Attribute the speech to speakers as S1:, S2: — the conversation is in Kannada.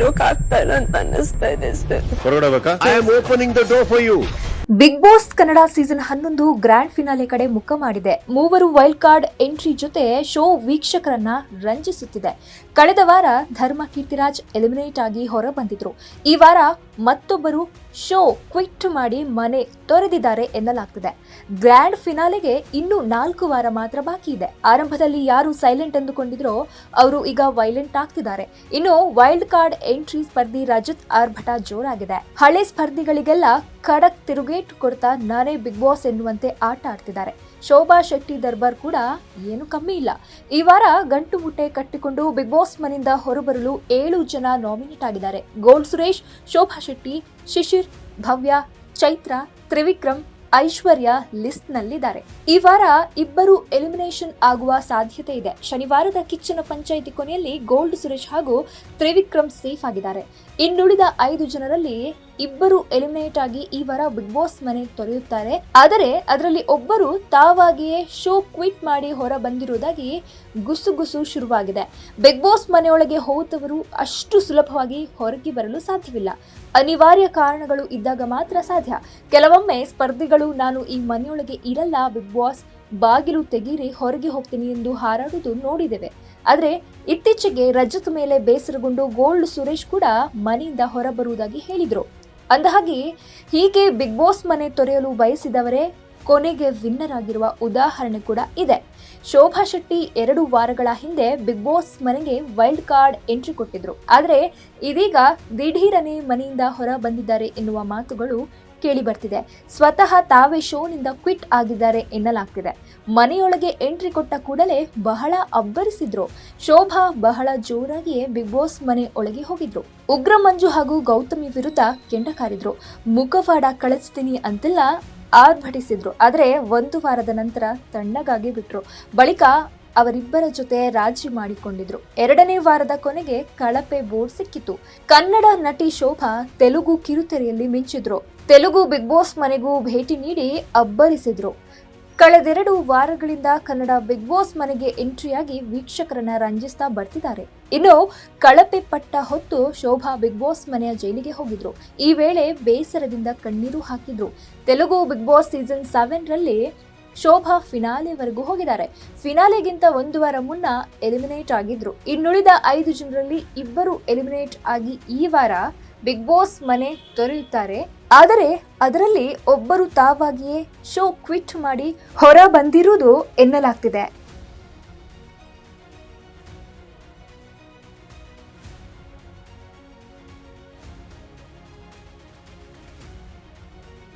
S1: ಇರೋಕ್ ಆಗ್ತಾ ಇಲ್ಲ ಅಂತ ಅನ್ನಿಸ್ತಾ ಇದೆ ಸರ್
S2: ಹೊರಗಡೆ ಬೇಕಾ I am opening the door for you
S3: Bigg Boss Kannada season ಹನ್ನೊಂದು ಗ್ರ್ಯಾಂಡ್ ಫಿನಾಲೆ ಕಡೆ ಮುಖ ಮಾಡಿದೆ. ಮೂವರು ವೈಲ್ಡ್ ಕಾರ್ಡ್ ಎಂಟ್ರಿ ಜೊತೆ ಶೋ ವೀಕ್ಷಕರನ್ನ ರಂಜಿಸುತ್ತಿದೆ. ಕಳೆದ ವಾರ ಧರ್ಮ ಕೀರ್ತಿರಾಜ್ ಎಲಿಮಿನೇಟ್ ಆಗಿ ಹೊರ ಬಂದಿದ್ರು. ಈ ವಾರ ಮತ್ತೊಬ್ಬರು ಶೋ ಕ್ವಿಟ್ ಮಾಡಿ ಮನೆ ತೊರೆದಿದ್ದಾರೆ ಎನ್ನಲಾಗ್ತಿದೆ. ಗ್ರ್ಯಾಂಡ್ ಫಿನಾಲೆಗೆ ಇನ್ನೂ ನಾಲ್ಕು ವಾರ ಮಾತ್ರ ಬಾಕಿ ಇದೆ. ಆರಂಭದಲ್ಲಿ ಯಾರು ಸೈಲೆಂಟ್ ಅಂದುಕೊಂಡಿದ್ರೋ ಅವರು ಈಗ ವೈಲೆಂಟ್ ಆಗ್ತಿದ್ದಾರೆ. ಇನ್ನು ವೈಲ್ಡ್ ಕಾರ್ಡ್ ಎಂಟ್ರಿ ಸ್ಪರ್ಧಿ ರಜತ್ ಆರ್ಭಟ ಜೋರಾಗಿದೆ. ಹಳೆ ಸ್ಪರ್ಧಿಗಳಿಗೆಲ್ಲ ಖಡಕ್ ತಿರುಗೇಟು ಕೊಡ್ತಾ ನಾನೇ ಬಿಗ್ ಬಾಸ್ ಎನ್ನುವಂತೆ ಆಟ ಆಡ್ತಿದ್ದಾರೆ. ಶೋಭಾ ಶೆಟ್ಟಿ ದರ್ಬಾರ್ ಕೂಡ ಏನು ಕಮ್ಮಿ ಇಲ್ಲ. ಈ ವಾರ ಗಂಟು ಮುಟ್ಟೆ ಕಟ್ಟಿಕೊಂಡು ಬಿಗ್ ಬಾಸ್ ಮನೆಯಿಂದ ಹೊರಬರಲು ಏಳು ಜನ ನಾಮಿನೇಟ್ ಆಗಿದ್ದಾರೆ. ಗೋಲ್ಡ್ ಸುರೇಶ್, ಶೋಭಾ ಶೆಟ್ಟಿ, ಶಿಶಿರ್, ಭವ್ಯ, ಚೈತ್ರ, ತ್ರಿವಿಕ್ರಮ್, ಐಶ್ವರ್ಯ ಲಿಸ್ಟ್ ನಲ್ಲಿದ್ದಾರೆ ಈ ವಾರ ಇಬ್ಬರು ಎಲಿಮಿನೇಷನ್ ಆಗುವ ಸಾಧ್ಯತೆ ಇದೆ. ಶನಿವಾರದ ಕಿಚ್ಚನ ಪಂಚಾಯಿತಿ ಕೊನೆಯಲ್ಲಿ ಗೋಲ್ಡ್ ಸುರೇಶ್ ಹಾಗೂ ತ್ರಿವಿಕ್ರಮ್ ಸೇಫ್ ಆಗಿದ್ದಾರೆ. ಇನ್ನುಳಿದ ಐದು ಜನರಲ್ಲಿ ಇಬ್ಬರು ಎಲಿಮಿನೇಟ್ ಆಗಿ ಈ ವಾರ ಬಿಗ್ ಬಾಸ್ ಮನೆ ತೊರೆಯುತ್ತಾರೆ. ಆದರೆ ಅದರಲ್ಲಿ ಒಬ್ಬರು ತಾವಾಗಿಯೇ ಶೋ ಕ್ವಿಟ್ ಮಾಡಿ ಹೊರ ಬಂದಿರುವುದಾಗಿ ಗುಸುಗುಸು ಶುರುವಾಗಿದೆ. ಬಿಗ್ ಬಾಸ್ ಮನೆಯೊಳಗೆ ಹೋದವರು ಅಷ್ಟು ಸುಲಭವಾಗಿ ಹೊರಗೆ ಬರಲು ಸಾಧ್ಯವಿಲ್ಲ. ಅನಿವಾರ್ಯ ಕಾರಣಗಳು ಇದ್ದಾಗ ಮಾತ್ರ ಸಾಧ್ಯ. ಕೆಲವೊಮ್ಮೆ ಸ್ಪರ್ಧಿಗಳು, ನಾನು ಈ ಮನೆಯೊಳಗೆ ಇರಲ್ಲ ಬಿಗ್ ಬಾಸ್ ಬಾಗಿಲು ತೆಗೀರಿ, ಹೊರಗೆ ಹೋಗ್ತೀನಿ ಎಂದು ಹಾರಾಡುವುದು ನೋಡಿದ್ದೇವೆ. ಆದರೆ ಇತ್ತೀಚೆಗೆ ರಜತ್ ಮೇಲೆ ಬೇಸರಗೊಂಡು ಗೋಲ್ಡ್ ಸುರೇಶ್ ಕೂಡ ಮನೆಯಿಂದ ಹೊರಬರುವುದಾಗಿ ಹೇಳಿದರು. ಅಂದಹಾಗೆ, ಹೀಗೆ ಬಿಗ್ ಬಾಸ್ ಮನೆ ತೊರೆಯಲು ಬಯಸಿದವರೇ ಕೊನೆಗೆ ವಿನ್ನರ್ ಆಗಿರುವ ಉದಾಹರಣೆ ಕೂಡ ಇದೆ. ಶೋಭಾ ಶೆಟ್ಟಿ ಎರಡು ವಾರಗಳ ಹಿಂದೆ ಬಿಗ್ ಬಾಸ್ ಮನೆಗೆ ವೈಲ್ಡ್ ಕಾರ್ಡ್ ಎಂಟ್ರಿ ಕೊಟ್ಟಿದ್ರು. ಆದರೆ, ಇದೀಗ ದಿಢೀರನೆ ಮನೆಯಿಂದ ಹೊರ ಬಂದಿದ್ದಾರೆ ಎನ್ನುವ ಮಾತುಗಳು ಕೇಳಿ ಬರ್ತಿದೆ. ಸ್ವತಃ ತಾವೇ ಶೋನಿಂದ ಕ್ವಿಟ್ ಆಗಿದ್ದಾರೆ ಎನ್ನಲಾಗ್ತಿದೆ. ಮನೆಯೊಳಗೆ ಎಂಟ್ರಿ ಕೊಟ್ಟ ಕೂಡಲೇ ಬಹಳ ಅಬ್ಬರಿಸಿದ್ರು. ಶೋಭಾ ಬಹಳ ಜೋರಾಗಿಯೇ ಬಿಗ್ ಬಾಸ್ ಮನೆ ಒಳಗೆ ಹೋಗಿದ್ರು. ಉಗ್ರ ಮಂಜು ಹಾಗೂ ಗೌತಮಿ ವಿರುದ್ಧ ಕೆಂಡ ಕಾರಿದ್ರು. ಮುಖವಾಡ ಕಳಿಸ್ತೀನಿ ಅಂತೆಲ್ಲ, ಆರ್ಭಟಿಸಿದ್ರು. ಆದರೆ ಒಂದು ವಾರದ ನಂತರ ತಣ್ಣಗಾಗಿ ಬಿಟ್ರು. ಬಳಿಕ ಅವರಿಬ್ಬರ ಜೊತೆ ರಾಜಿ ಮಾಡಿಕೊಂಡಿದ್ರು. ಎರಡನೇ ವಾರದ ಕೊನೆಗೆ ಕಳಪೆ ಬೋರ್ಡ್ ಸಿಕ್ಕಿತು. ಕನ್ನಡ ನಟಿ ಶೋಭಾ ತೆಲುಗು ಕಿರುತೆರೆಯಲ್ಲಿ ಮಿಂಚಿದ್ರು. ತೆಲುಗು ಬಿಗ್ ಬಾಸ್ ಮನೆಗೂ ಭೇಟಿ ನೀಡಿ ಅಬ್ಬರಿಸಿದ್ರು. ಕಳೆದೆರಡು ವಾರಗಳಿಂದ ಕನ್ನಡ ಬಿಗ್ ಬಾಸ್ ಮನೆಗೆ ಎಂಟ್ರಿಯಾಗಿ ವೀಕ್ಷಕರನ್ನ ರಂಜಿಸ್ತಾ ಬರ್ತಿದ್ದಾರೆ. ಇನ್ನು ಕಳಪೆ ಪಟ್ಟ ಹೊತ್ತು ಶೋಭಾ ಬಿಗ್ ಬಾಸ್ ಮನೆಯ ಜೈಲಿಗೆ ಹೋಗಿದ್ರು. ಈ ವೇಳೆ ಬೇಸರದಿಂದ ಕಣ್ಣೀರು ಹಾಕಿದ್ರು. Telugu Bigg Boss season seven ರಲ್ಲಿ ಶೋಭಾ ಫಿನಾಲೆವರೆಗೂ ಹೋಗಿದ್ದಾರೆ. ಫಿನಾಲೆಗಿಂತ ಒಂದು ವಾರ ಮುನ್ನ ಎಲಿಮಿನೇಟ್ ಆಗಿದ್ರು. ಇನ್ನುಳಿದ ಐದು ಜನರಲ್ಲಿ ಇಬ್ಬರು ಎಲಿಮಿನೇಟ್ ಆಗಿ ಈ ವಾರ ಬಿಗ್ ಬಾಸ್ ಮನೆ ತೊರೆಯುತ್ತಾರೆ. ಆದರೆ ಅದರಲ್ಲಿ ಒಬ್ಬರು ತಾವಾಗಿಯೇ ಶೋ ಕ್ವಿಟ್ ಮಾಡಿ ಹೊರ ಬಂದಿರುವುದು ಎನ್ನಲಾಗ್ತಿದೆ.